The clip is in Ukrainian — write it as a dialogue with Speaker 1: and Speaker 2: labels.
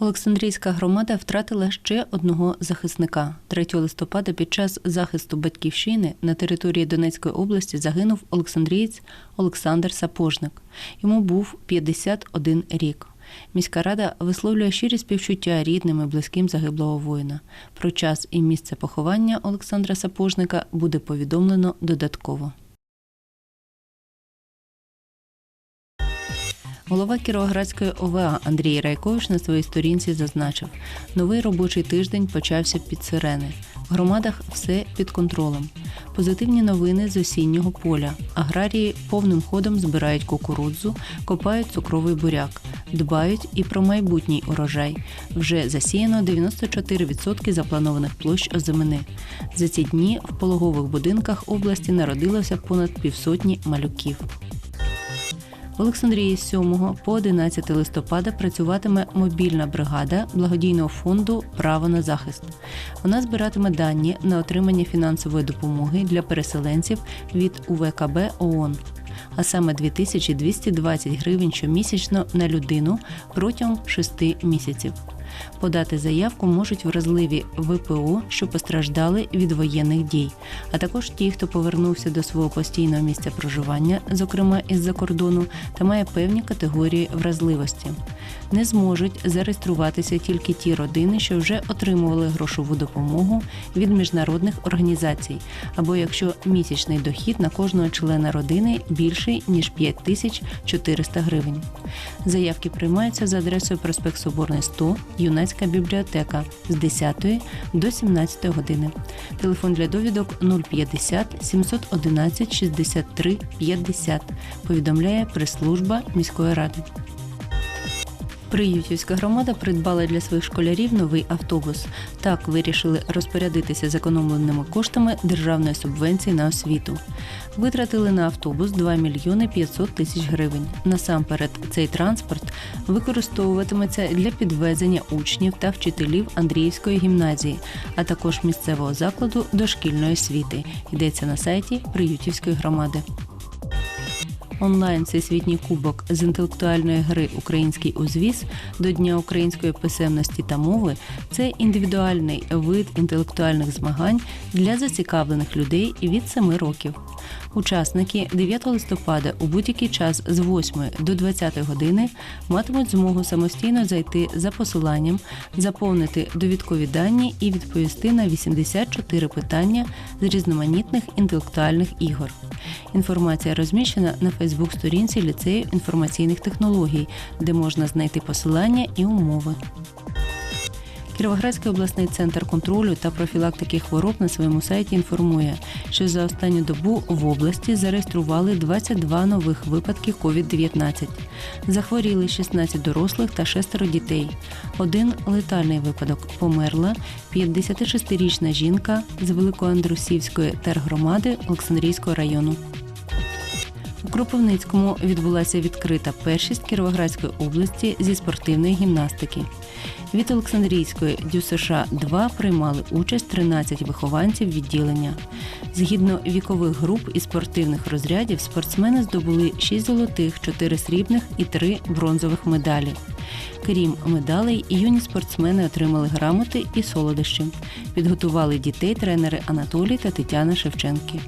Speaker 1: Олександрійська громада втратила ще одного захисника. 3 листопада під час захисту батьківщини на території Донецької області загинув Олександрієць Олександр Сапожник. Йому був 51 рік. Міська рада висловлює щирі співчуття рідним і близьким загиблого воїна. Про час і місце поховання Олександра Сапожника буде повідомлено додатково. Голова Кіровоградської ОВА Андрій Райкович на своїй сторінці зазначив, новий робочий тиждень почався під сирени. В громадах все під контролем. Позитивні новини з осіннього поля. Аграрії повним ходом збирають кукурудзу, копають цукровий буряк, дбають і про майбутній урожай. Вже засіяно 94% запланованих площ озимини. За ці дні в пологових будинках області народилося понад півсотні малюків. В Олександрії з 7 по 11 листопада працюватиме мобільна бригада благодійного фонду Право на захист. Вона збиратиме дані на отримання фінансової допомоги для переселенців від УВКБ ООН. А саме 2220 гривень щомісячно на людину протягом 6 місяців. Подати заявку можуть вразливі ВПО, що постраждали від воєнних дій, а також ті, хто повернувся до свого постійного місця проживання, зокрема із-за кордону, та має певні категорії вразливості. Не зможуть зареєструватися тільки ті родини, що вже отримували грошову допомогу від міжнародних організацій, або якщо місячний дохід на кожного члена родини більший ніж 5400 гривень. Заявки приймаються за адресою проспект Соборний 100, юнацька бібліотека з 10 до 17 години. Телефон для довідок 050 711 63 50, повідомляє прес-служба міської ради. Приютівська громада придбала для своїх школярів новий автобус. Так вирішили розпорядитися зекономленими коштами державної субвенції на освіту. Витратили на автобус 2 мільйони 500 тисяч гривень. Насамперед, цей транспорт використовуватиметься для підвезення учнів та вчителів Андріївської гімназії, а також місцевого закладу дошкільної освіти. Йдеться на сайті Приютівської громади. Онлайн всесвітній кубок з інтелектуальної гри Український узвіз до Дня української писемності та мови це індивідуальний вид інтелектуальних змагань для зацікавлених людей від 7 років. Учасники 9 листопада у будь-який час з 8 до 20 години матимуть змогу самостійно зайти за посиланням, заповнити довідкові дані і відповісти на 84 питання з різноманітних інтелектуальних ігор. Інформація розміщена на Фейсбук-сторінці ліцею інформаційних технологій, де можна знайти посилання і умови. Кіровоградський обласний центр контролю та профілактики хвороб на своєму сайті інформує, що за останню добу в області зареєстрували 22 нових випадки COVID-19. Захворіли 16 дорослих та шестеро дітей. Один летальний випадок померла 56-річна жінка з Великоандрусівської тергромади Олександрійського району. У Кропивницькому відбулася відкрита першість Кіровоградської області зі спортивної гімнастики. Від Олександрійської ДЮСШ 2 приймали участь 13 вихованців відділення. Згідно вікових груп і спортивних розрядів, спортсмени здобули 6 золотих, 4 срібних і 3 бронзових медалі. Крім медалей, юні спортсмени отримали грамоти і солодощі. Підготували дітей тренери Анатолій та Тетяна Шевченки.